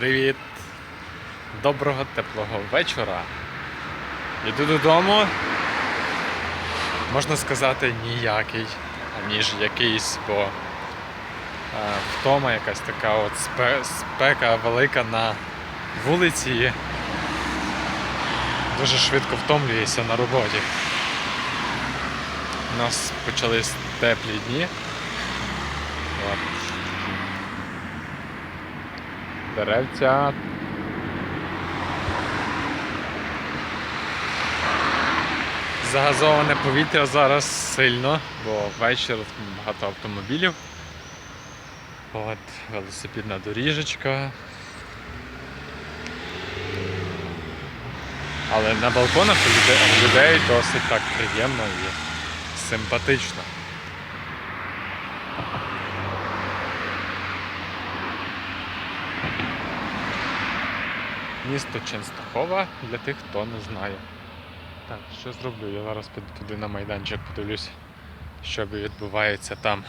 Привіт! Доброго теплого вечора. Йду додому. Можна сказати, ніякий, аніж якийсь, бо е, втома якась така от спе- спека велика на вулиці. Дуже швидко втомлюєшся на роботі. У нас почались теплі дні. От. Деревця. Загазоване повітря зараз сильно, бо вечір багато автомобілів. От, велосипедна доріжечка. Але на балконах людей досить так приємно і симпатично. Місто Ченстахова для тих, хто не знає. Так, що зроблю? Я зараз піду туди на майданчик подивлюсь, що відбувається там.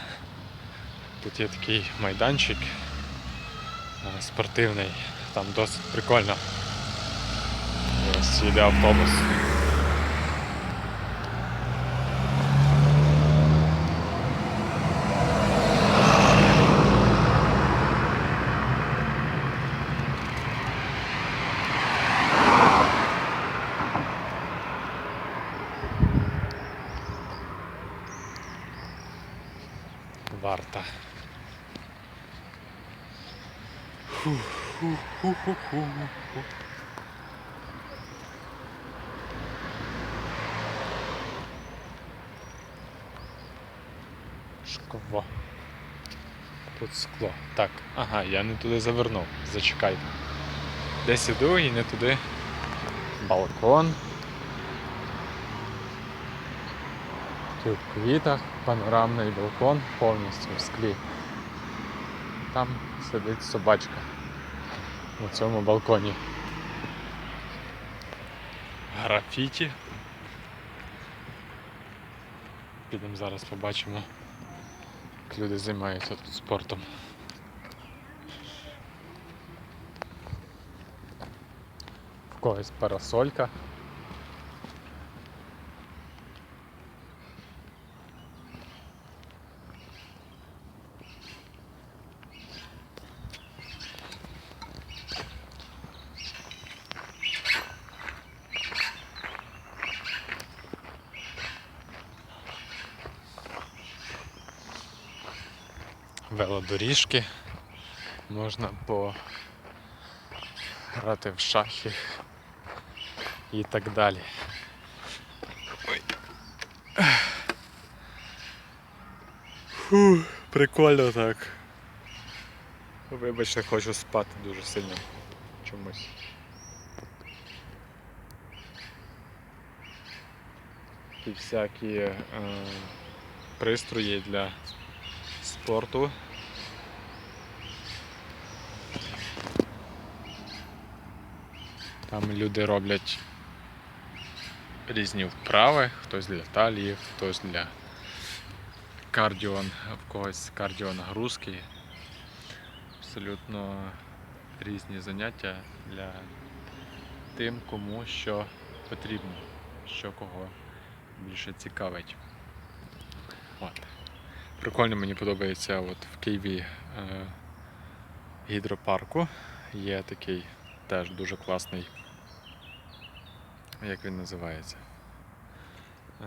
Тут є такий майданчик е, спортивний, там досить прикольно. Ось їде автобус. Варта. Фу-фу-фу-фу-фу. Шкова. Тут скло. Так, ага, я не туди завернув. Зачекайте. Десь іду і не туди. Балкон. Тут в квітах, панорамний балкон повністю в склі. Там сидить собачка на цьому балконі. Графіті. Підемо зараз побачимо, як люди займаються тут спортом. В когось парасолька. Велодоріжки. Можна пограти в шахи і так далі. Ой. Фу, прикольно так. Вибачте, хочу спати дуже сильно чомусь. І всякі е, пристрої для спорту. Там люди роблять різні вправи, хтось для талії, хтось для кардіо, в когось кардіонагрузки. Абсолютно різні заняття для тим, кому що потрібно, що кого більше цікавить. От. Прикольно мені подобається от в Києві е, гідропарку. Є такий теж дуже класний. Як він називається? Е,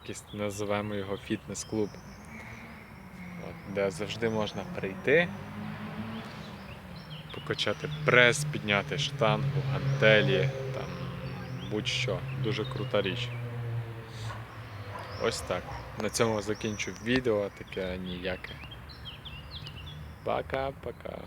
якийсь називаємо його фітнес-клуб. Де завжди можна прийти, покачати прес, підняти штангу, гантелі, там будь-що. Дуже крута річ. Ось так. На цьому закінчу відео, таке ніяке. Пока-пока.